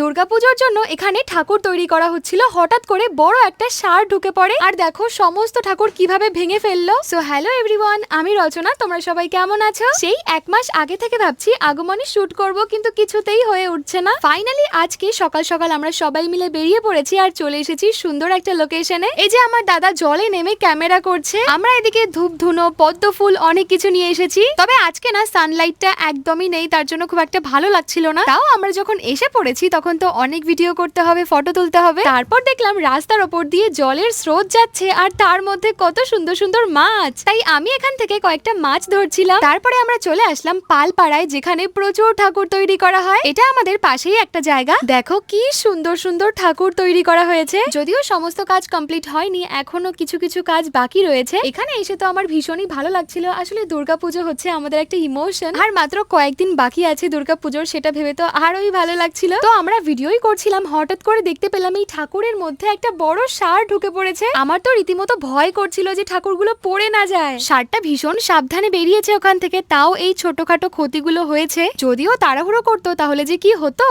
দুর্গাপুজোর জন্য এখানে ঠাকুর তৈরি করা হচ্ছিল। হঠাৎ করে বড় একটা সার ঢুকে পড়ে। আর দেখো সমস্ত ঠাকুর কীভাবে ভেঙে ফেলল। সো হ্যালো এভরিওয়ান আমি রচনা। তোমরা সবাই কেমন আছো? সেই এক মাস আগে থেকে ভাবছি আগমনে শুট করব, কিন্তু কিছুতেই হয়ে উঠছে না। ফাইনালি আজকে সকাল সকাল আমরা সবাই মিলে বেরিয়ে পড়েছি আর চলে এসেছি সুন্দর একটা লোকেশনে এই যে আমার দাদা জলে নেমে ক্যামেরা করছে। আমরা এদিকে ধূপ, ধুনো, পদ্ম ফুল, অনেক কিছু নিয়ে এসেছি। তবে আজকে না সানলাইটটা একদমই নেই, তার জন্য খুব একটা ভালো লাগছিল না। তাও আমরা যখন এসে পড়েছি, তখন তো অনেক ভিডিও করতে হবে ফটো তুলতে হবে। তারপর দেখলাম রাস্তার ওপর দিয়ে জলের স্রোত যাচ্ছে আর তার মধ্যে কত সুন্দর সুন্দর মাছ। তাই আমি এখান থেকে কয়েকটা মাছ ধরছিলাম। তারপরে আমরা চলে আসলাম পালপাড়ায়, যেখানে প্রচুর ঠাকুর তৈরি করা হয়। এটা আমাদের পাশেই একটা জায়গা। দেখো কি সুন্দর সুন্দর ঠাকুর তৈরি করা হয়েছে। যদিও সমস্ত কাজ কমপ্লিট হয়নি, এখনও কিছু কিছু কাজ বাকি রয়েছে। এখানে এসে তো আমার ভীষণই ভালো লাগছিল। আসলে দুর্গাপুজো হচ্ছে আমাদের একটা ইমোশন আর মাত্র কয়েকদিন বাকি আছে দুর্গাপুজোর, সেটা ভেবে তো আরোই ভালো লাগছিল। তো আমরা ভিডিওই করছিলাম, হঠাৎ করে দেখতে পেলাম এই ঠাকুরের মধ্যে একটা বড় সার ঢুকে পড়েছে। আমার তো রীতিমতো ভয় করছিল যে ঠাকুরগুলো পড়ে না যায়। সারটা ভীষণ সাবধানে বেরিয়েছে ওখান থেকে, তাও এই ছোটখাটো ক্ষতিগুলো হয়েছে। যদিও তাড়াহুড়ো করতো, তাহলে যে কি হতো?